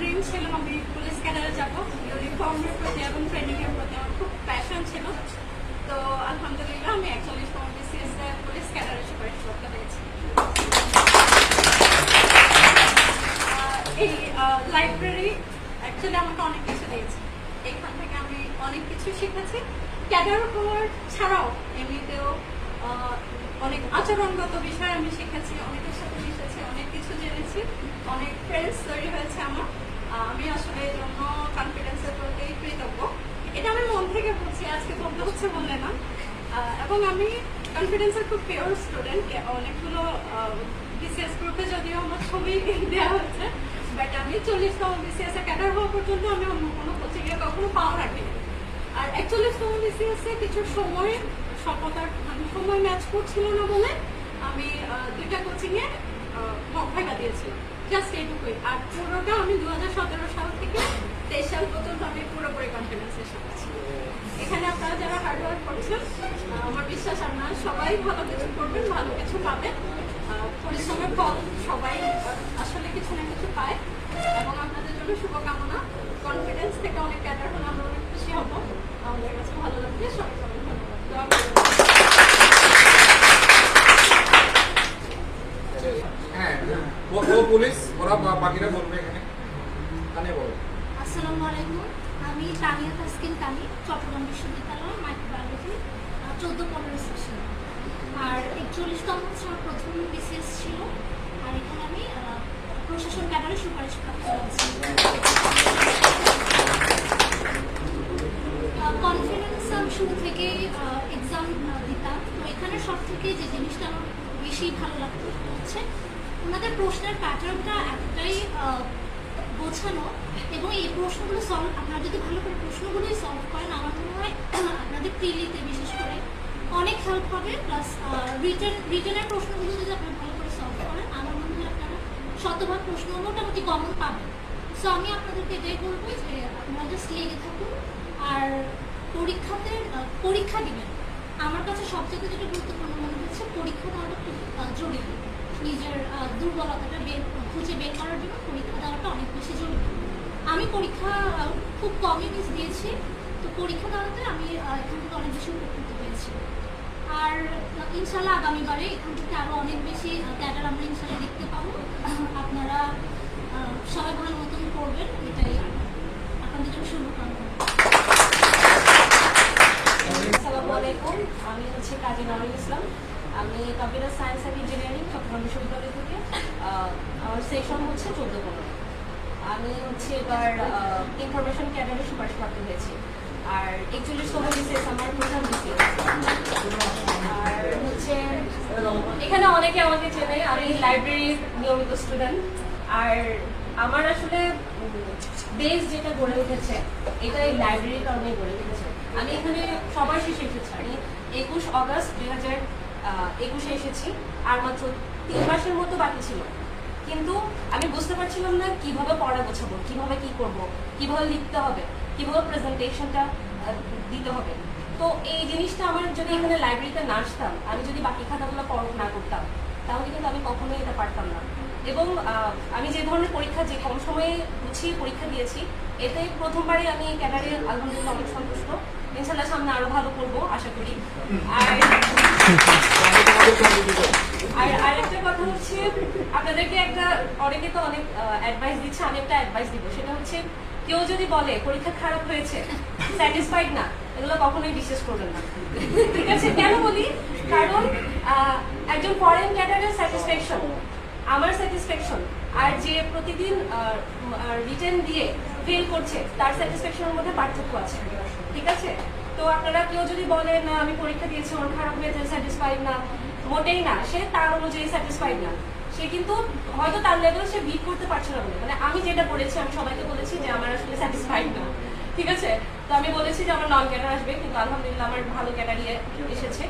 Dream ছিল আমি police ক্যাডারে যাব। ইউনিফর্মের প্রতি এবং ট্রেনিং এর প্রতি আমার খুব প্যাশন ছিল। তো আলহামদুলিল্লাহ আমি একচল্লিশতম বিসিএস পুলিশ ক্যাডারে সুপারিশ করতে পেরেছি। এই লাইব্রেরি অ্যাকচুয়ালি আমাকে অনেক কিছু দিয়েছে। এখান থেকে আমি অনেক কিছু শিখেছি। ক্যাডার হওয়ার ছাড়াও এমনিতেও অনেক আচরণগত বিষয় আমি শিখেছি, অনেকের সাথে মিশেছি, অনেক কিছু জেনেছি, অনেক ফ্রেন্ডস তৈরি হয়েছে আমার। আমি আসলে এই জন্য কনফিডেন্সের প্রতি কৃতজ্ঞ। এটা আমি মন থেকে বলছি, আজকে বলতে হচ্ছে বলে না। এবং আমি কনফিডেন্সের খুব পিওর স্টুডেন্ট অনেকগুলো বিসিএস গ্রুপে যদিও আমার ছবি দেওয়া হয়েছে বাট আমি চল্লিশতম বিসিএস এ ক্যাডার হওয়া পর্যন্ত আমি অন্য কোনো কোচিং এ কখনো পাওয়া রাখিনি আর একচল্লিশতম বিসিএস এ কিছু সময়, সফলতার মানে সময় ম্যাচ করছিল না বলে আমি দুইটা কোচিং এ মক ভাইবা দিয়েছিলাম। জাস্ট এইটুকুই। আর পুরোটা আমি দু সতেরো সাল থেকে তেইশ সাল পর্যন্ত আমি পুরোপুরি কনফিডেন্সের সাথে এখানে আপনারা যারা হার্ড ওয়ার্ক করছেন আমার বিশ্বাস আপনারা সবাই ভালো কিছু করবেন, ভালো কিছু পাবেন। পরিশ্রমের ফল সবাই আসলে কিছু না কিছু পায়। এবং আপনাদের জন্য শুভকামনা। কনফিডেন্স থেকে অনেক ক্যাডার হলে আমরা অনেক খুশি হব। আমাদের কাছে ভালো লাগবে অনেক ধন্যবাদ দোয়া করবেন। হ্যাঁ ও ও পুলিশ, ওরা বাকিরা বলবে এখানে। কানে বলো। আসসালামু আলাইকুম। আমি তানিয়া তাসকিন তানি, চট্টগ্রাম বিশ্ববিদ্যালয় মাইক্রোবায়োলজি চোদ্দ পনেরো সেকশন আর একচল্লিশতম হচ্ছে প্রথম বিসিএস ছিল। আর এখানে আমি প্রশাসন ক্যাডারে সুপারিশ প্রাপ্ত আছি কনফিডেন্স আমি শুরু থেকে এক্সাম দিতাম। তো এখানে সব থেকে যে জিনিসটা আমার বেশি ভালো লাগতো হচ্ছে ওনাদের প্রশ্নের প্যাটার্নটা এতটাই গোছানো এবং এই প্রশ্নগুলো সলভ আপনারা যদি ভালো করে প্রশ্নগুলোই সলভ করেন, আমার মনে হয় আপনাদের প্রিলিতে বিশেষ করে অনেক হেল্প হবে প্লাস রিটার্ন রিটার্নের প্রশ্নগুলো যদি আপনারা ভালো করে সলভ করেন, আমার মনে হয় আপনারা শতভাগ প্রশ্ন মোটামুটি কমন পাবেন। সো আমি আপনাদেরকে এটাই বলব যে আপনারা জাস্ট লেগে থাকুন আর পরীক্ষাতে পরীক্ষা দিবেন। আমার কাছে সবচেয়ে যেটা গুরুত্বপূর্ণ মনে হচ্ছে, পরীক্ষা দেওয়াটা খুব জরুরি। নিজের দুর্বলতাটা বের, খুঁজে বের করার জন্য পরীক্ষা দেওয়াটা অনেক বেশি জরুরি। আমি পরীক্ষা খুব কমই মিস দিয়েছি, তো পরীক্ষা দেওয়াতে আমি এখান থেকে অনেক বেশি উপকৃত হয়েছি। আর ইনশাল্লাহ আগামীবারে এখান থেকে আরও অনেক বেশি ক্যাডার আমরা ইনশাল্লাহ দেখতে পাবো। আপনারা সবাই ভালো মতন করবেন এটাই আপনাদের জন্য শুভকামনা। আসসালামু আলাইকুম, আমি হচ্ছে কাজী নরিন ইসলাম। আমি computer science and engineering Chattogram বিশ্ববিদ্যালয় থেকে আমার সেশন হচ্ছে চোদ্দ পনেরো। আমি হচ্ছে এবার ইনফরমেশন ক্যাডারে সুপারিশ প্রাপ্ত হয়েছি। আর একচল্লিশতম বিসিএস আমার প্রধান আর হচ্ছে, এখানে অনেকে আমাকে চেনে, আমি লাইব্রেরির নিয়মিত স্টুডেন্ট আর আমার আসলে বেস যেটা গড়ে উঠেছে এটা এই লাইব্রেরির কারণেই গড়ে উঠেছে। আমি এখানে সবার শেষে এসেছি। আমি একুশ অগস্ট দুই হাজার একুশে এসেছি, আর মাত্র তিন মাসের মতো বাকি ছিল। কিন্তু আমি বুঝতে পারছিলাম না কীভাবে পড়া গোছাবো, কীভাবে কি করব, কীভাবে লিখতে হবে, কীভাবে প্রেজেন্টেশনটা দিতে হবে। তো এই জিনিসটা আমার যদি এখানে লাইব্রেরিতে না আসতাম, আমি যদি বাকি খাতাগুলো পড়ক না করতাম, তাহলে কিন্তু আমি কখনোই এটা পারতাম না। এবং আমি যে ধরনের পরীক্ষা, যে কম সময়ে গুছিয়ে পরীক্ষা দিয়েছি, এতে প্রথমবারই আমি ক্যাডারে আলহামদুলিল্লাহ অনেক সন্তুষ্ট। ইনশাল্লাহ সামনে আরও ভালো করব, আশা করি। আর। আর আরেকটা কথা হচ্ছে, আপনাদেরকে একটা অনেকে তো অনেক অ্যাডভাইস দিচ্ছে, আমি একটা অ্যাডভাইস দিব। সেটা হচ্ছে, কেউ যদি বলে, পরীক্ষা খারাপ হয়েছে স্যাটিসফাইড না, এগুলো কখনোই বিশ্বাস করবেন না। ঠিক আছে? কেন বলি? কারণ একজন ফরেন ক্যাডারের স্যাটিসফ্যাকশন আমার স্যাটিসফ্যাকশন আর যে প্রতিদিন রিটেন দিয়ে ফেল করছে, তার স্যাটিসফ্যাকশনের মধ্যে পার্থক্য আছে। ঠিক আছে? তো আপনারা কেউ যদি বলেন আমি পরীক্ষা দিয়েছি, ওর খারাপ হয়েছে স্যাটিসফাইড না, মোটেই না। সে তার অনুযায়ী স্যাটিসফাইড না। সে কিন্তু হয়তো তার লেভেল সে বিট করতে পারছে না মানে আমি যেটা বলেছি, আমি সবাইকে বলেছি যে আমার আসলে স্যাটিসফাইড না। ঠিক আছে? তো আমি বলেছি যে আমার নন ক্যাডার আসবে, কিন্তু আলহামদুলিল্লাহ আমার ভালো ক্যাডারই এসেছে।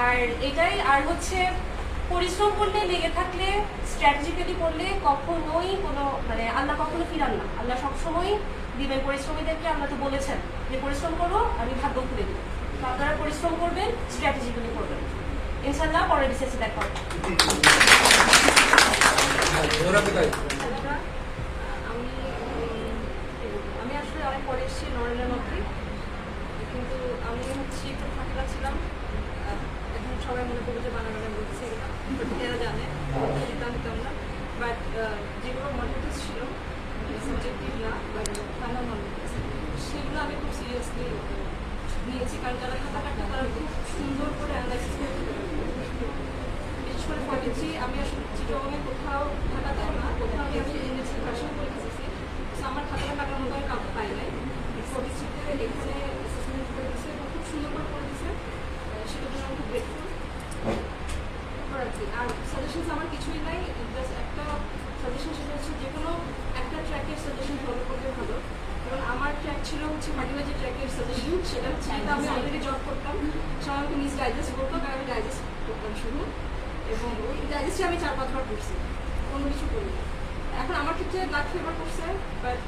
আর এটাই, আর হচ্ছে পরিশ্রম করলে, লেগে থাকলে স্ট্র্যাটেজিক্যালি করলে কখনোই কোনো মানে আল্লাহ কখনো ফিরান না। আল্লাহ সবসময় দিবেন। পরিশ্রমীদেরকে আল্লাহ তো বলেছেন যে, পরিশ্রম করো, আমি ভাগ্য খুলে দেবো। তো আপনারা পরিশ্রম করবেন স্ট্র্যাটেজিক্যালি করবেন। ইনশাল্লাহ পরের বিশেষে দেখা হবে। ওরা কোথায় আমি এসেছি মধ্যেই কিন্তু আমি হচ্ছে একটু ফাঁকা ছিলাম সবাই মনে করবে যে বানানো গান বলছি এরা জানে দিতাম দিতাম না। বাট যেগুলো মডেলিটিস ছিল সাবজেক্টিভ না, বাট ফাইনাল মডেলিটিস সেগুলো আমি খুব সিরিয়াসলি নিয়েছি, কারণ যারা খাতা কাটতে তারা খুব সুন্দর করে অ্যানালাইসিস পারে। বিশেষ করে পড়েছি আমি আসলে চিটগাঙে কোথাও ঢাকাতেও না, কোথাও আমি আসলে এনেছি ভার্সন করে এসেছি। আমার খাতাটা কাটার মতো আর কাউকে পাই নাই। এখানে অ্যাসেসমেন্ট করে দিয়েছে খুব সুন্দর করে করে দিয়েছে আহ, সেটার জন্য আমি খুব গ্রেটফুল আর কি আর সাজেশনস আমার কিছুই নাই জাস্ট একটা সাজেশন সেটা হচ্ছে যে কোনো একটা ট্র্যাকের সাজেশন ফলো করলে ভালো। এবং আমার ট্র্যাক ছিল হচ্ছে মাটিমা যে ট্র্যাকের সাজেশন সেটা হচ্ছে আমি অলরেডি জব করতাম। সবাই আমাকে নিজ ডাইজেস্ট বলতো কারণ আমি ডাইজেস্ট করতাম শুধু এবং ওই ডাইজেস্টে আমি চার পাঁচবার পড়ছি অন্য কিছু করি। এখন আমার ক্ষেত্রে লাক ফেভার করছে বাট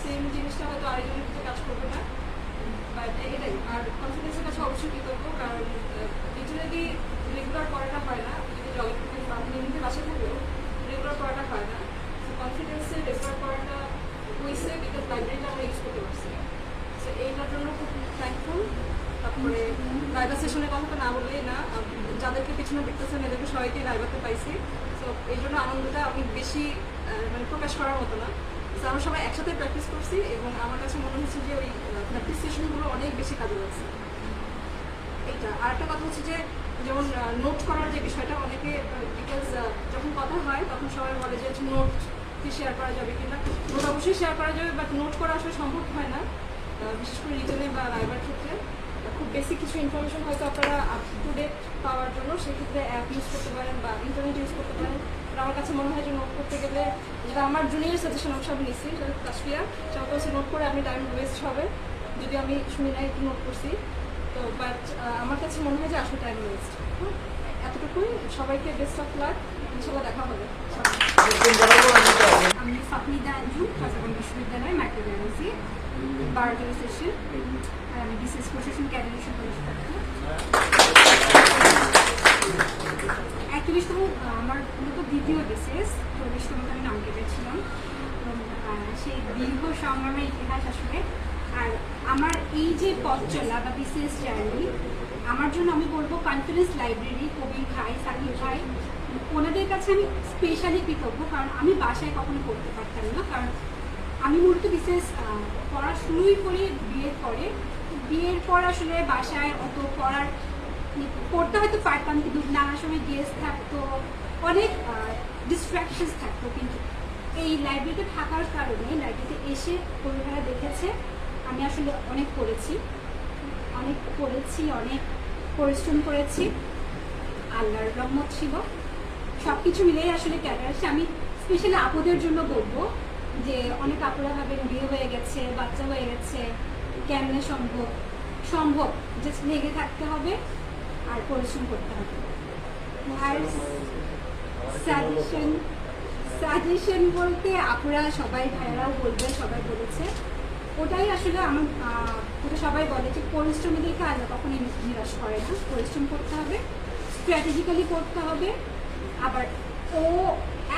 সেম জিনিসটা হয়তো আরেকজনের ক্ষেত্রে কাজ করবে না। বাট এটাই, আর কনফিডেন্সের কাছে অবশ্যই কৃতজ্ঞ, কারণ লিটারেলি রেগুলার করাটা হয় না। যদি জলের বাসে থাকলেও রেগুলার করাটা হয় না। তো কনফিডেন্সে রেগুলার করাটা হয়েছে লাইব্রেরিটা আমরা ইউজ করতে পারছি সো এইটার জন্য খুব থ্যাঙ্কফুল তারপরে লাইভা সেশনের কথা তো না বললেই না। যাদেরকে পিছনে দেখতেছেন, এদেরকে সবাইকে লাইভাতে পাইছি। তো এই জন্য আনন্দটা অনেক বেশি মানে প্রকাশ করার মতো না। আমরা সবাই একসাথে প্র্যাকটিস করছি এবং আমার কাছে মনে হচ্ছে যে ওই প্র্যাকটিস সেশনগুলো অনেক বেশি কাজে লাগছে। এইটা। আর কথা হচ্ছে যে যেমন নোট করার যে বিষয়টা, অনেকে বিকজ যখন কথা হয়, তখন সবাই বলে যে নোট কি শেয়ার করা যাবে কিনা নোট অবশ্যই শেয়ার করা যাবে বাট নোট করা আসলে সম্ভব হয় না বিশেষ করে রিজনে বা রাইবার ক্ষেত্রে। খুব বেসিক কিছু ইনফরমেশন হয়তো আপনারা আপ টু ডেট পাওয়ার জন্য সেক্ষেত্রে অ্যাপ ইউজ করতে পারেন বা ইন্টারনেট ইউজ করতে পারেন। আমার কাছে মনে হয় যে নোট করতে গেলে যেটা আমার জুনিয়র সাজেশন আমি সব নিচ্ছি কাশফিয়া। সবাই বলছে নোট করে আপনি টাইম ওয়েস্ট হবে। যদি আমি শুনি নাই, একটু নোট করছি। তো বাট আমার কাছে মনে হয় যে আসলে টাইম ওয়েস্ট এতটুকুই। সবাইকে বেস্ট অফ লাক ইনশাল্লাহ দেখা হবে। আমি ফাহমিদা আঞ্জু খাসাগঞ্জ বিশ্ববিদ্যালয় মাইক্রোবায়োলজি বারোটার সেশন আমি বিসিএস প্রশাসন ক্যাডারের সুপারিশ একচল্লিশতম আমার মূলত দ্বিতীয় বিসিএস চল্লিশতমতে আমি নাম কেটেছিলাম এবং আহ, সেই দীর্ঘ সংগ্রামের ইতিহাস আসলে আর আমার এই যে পথ চলা বা বিসিএস জার্নি আমার জন্য আমি বলব কনফিডেন্স লাইব্রেরি কবির ভাই, সাকিব ভাই, ওনাদের কাছে আমি স্পেশালি কৃতজ্ঞ, কারণ আমি বাসায় কখনো পড়তে পারতাম না, কারণ আমি মূলত বিশেষ পড়া শুরুই করি, বিয়ের পরে। বিয়ের পর আসলে বাসায় অত পড়ার, পড়তে হয়তো পারতাম, কিন্তু নানা সময় গেস্ট থাকতো, অনেক ডিস্ট্র্যাকশনস থাকতো, কিন্তু এই লাইব্রেরিতে থাকার কারণে লাইব্রেরিতে এসে কবিতারা দেখেছে, আমি আসলে অনেক পড়েছি। অনেক পড়েছি অনেক পরিশ্রম করেছি। আল্লাহর রহমত ছিল সব কিছু মিলেই আসলে ক্যারিয়ার আসছে। আমি স্পেশালি আপুদের জন্য বলব যে অনেক আপুরা ভাবেন বিয়ে হয়ে গেছে, বাচ্চা হয়ে গেছে, কেমনে সম্ভব? সম্ভব জাস্ট লেগে থাকতে হবে আর পরিশ্রম করতে হবে। সাজেশন সাজেশন বলতে আপুরা সবাই, ভাইয়ারাও বলবে, সবাই বলেছে। ওটাই আসলে আমার ওটা সবাই বলে যে পরিশ্রমী দেখে আল্লাহ কখনোই নিরাশ করে না। পরিশ্রম করতে হবে স্ট্র্যাটেজিক্যালি করতে হবে। আবার ও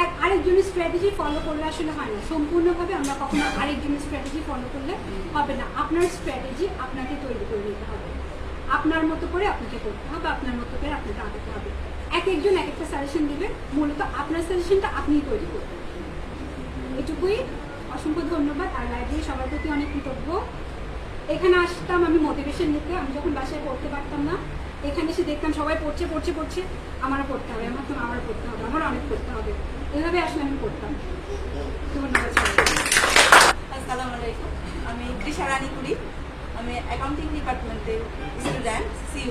এক, আরেকজনের স্ট্র্যাটেজি ফলো করলে আসলে হয় না। সম্পূর্ণভাবে আমরা কখনো আরেকজনের স্ট্র্যাটেজি ফলো করলে হবে না। আপনার স্ট্র্যাটেজি আপনাকে তৈরি করে নিতে হবে। আপনার মতো করে আপনাকে করতে হবে, আপনার মতো করে আপনাকে আগাতে হবে। এক একজন এক একটা সাজেশন দেবে। মূলত আপনার সাজেশনটা আপনিই তৈরি করবেন। এটুকুই অসংখ্য ধন্যবাদ। আর লাইব্রেরি সবার প্রতি অনেক কৃতজ্ঞ। এখানে আসতাম আমি মোটিভেশন নিতে। আমি যখন বাসায় পড়তে পারতাম না, এখানে এসে দেখতাম সবাই পড়ছে পড়ছে পড়ছে। আমারও পড়তে হবে। আমার তো আমার পড়তে হবে। আমার অনেক পড়তে হবে। এভাবে আসলে আমি পড়তাম। ধন্যবাদ আসসালামু আলাইকুম। আমি তৃষা রানী কুড়ি আমি অ্যাকাউন্টিং ডিপার্টমেন্টের স্টুডেন্ট সিইউ